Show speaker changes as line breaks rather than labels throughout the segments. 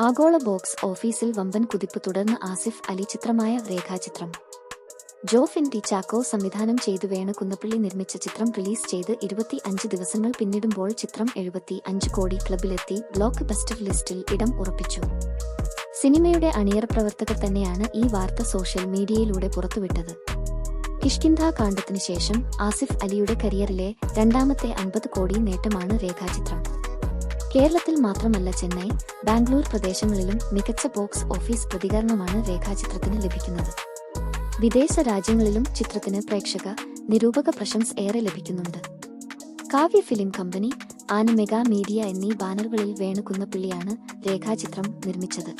ആഗോള ബോക്സ് ഓഫീസിൽ വമ്പൻ കുതിപ്പ് തുടർന്ന് ആസിഫ് അലി ചിത്രമായ രേഖാചിത്രം. ജോഫിൻ ടി ചാക്കോ സംവിധാനം ചെയ്തു വേണു കുന്നപ്പള്ളി നിർമ്മിച്ച ചിത്രം റിലീസ് ചെയ്ത് ഇരുപത്തി അഞ്ച് ദിവസങ്ങൾ പിന്നിടുമ്പോൾ ചിത്രം എഴുപത്തി അഞ്ച് കോടി ക്ലബിലെത്തി ബ്ലോക്ക് ബസ്റ്റർ ലിസ്റ്റിൽ ഇടം ഉറപ്പിച്ചു. സിനിമയുടെ അണിയറ പ്രവർത്തകർ തന്നെയാണ് ഈ വാർത്ത സോഷ്യൽ മീഡിയയിലൂടെ പുറത്തുവിട്ടത്. കിഷ്കിന്ധ കാണ്ഡത്തിനു ശേഷം ആസിഫ് അലിയുടെ കരിയറിലെ രണ്ടാമത്തെ അൻപത് കോടി നേട്ടമാണ് രേഖാചിത്രം. കേരളത്തിൽ മാത്രമല്ല ചെന്നൈ ബാംഗ്ലൂർ പ്രദേശങ്ങളിലും മികച്ച ബോക്സ് ഓഫീസ് പ്രതികരണമാണ് രേഖാചിത്രത്തിന് ലഭിക്കുന്നത്. വിദേശ രാജ്യങ്ങളിലും ചിത്രത്തിന് പ്രേക്ഷക നിരൂപക പ്രശംസ ഏറെ ലഭിക്കുന്നുണ്ട്. Kavya film company Aan mega media എന്നീ ബാനറുകളിൽ വേണുകുന്നപ്പിള്ളിയാണ് രേഖാചിത്രം നിർമ്മിച്ചത്.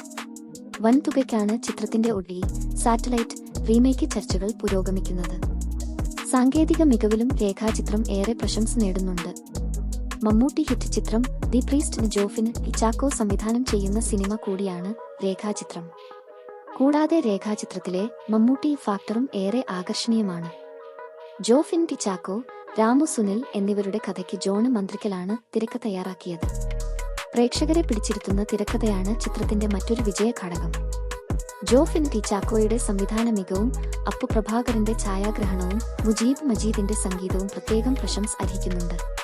വൻതുകയ്ക്കാണ് ചിത്രത്തിന്റെ ഒടുവിൽ സാറ്റലൈറ്റ് റീമേക്ക് ചർച്ചകൾ പുരോഗമിക്കുന്നത്. സാങ്കേതിക മികവിലും രേഖാചിത്രം ഏറെ പ്രശംസ നേടുന്നുണ്ട്. മമ്മൂട്ടി ഹിറ്റ് ചിത്രം ദി പ്രീസ്റ്റ് ജോഫിന് ഇച്ചാക്കോ സംവിധാനം ചെയ്യുന്ന സിനിമ കൂടിയാണ് രേഖാചിത്രം. കൂടാതെ രേഖാചിത്രത്തിലെ മമ്മൂട്ടി ഫാക്ടറും ഏറെ ആകർഷണീയമാണ്. ജോഫിൻ ടിച്ചാക്കോ രാമു സുനിൽ എന്നിവരുടെ കഥയ്ക്ക് ജോണ് മന്ത്രിക്കലാണ് തിരക്ക തയ്യാറാക്കിയത്. പ്രേക്ഷകരെ പിടിച്ചിരുത്തുന്ന തിരക്കഥയാണ് ചിത്രത്തിന്റെ മറ്റൊരു വിജയ ഘടകം. ജോഫിൻ ടിച്ചാക്കോയുടെ സംവിധാന മികവും അപ്പു പ്രഭാകരന്റെ ഛായാഗ്രഹണവും മുജീബ് മജീദിന്റെ സംഗീതവും പ്രത്യേകം പ്രശംസ അർഹിക്കുന്നുണ്ട്.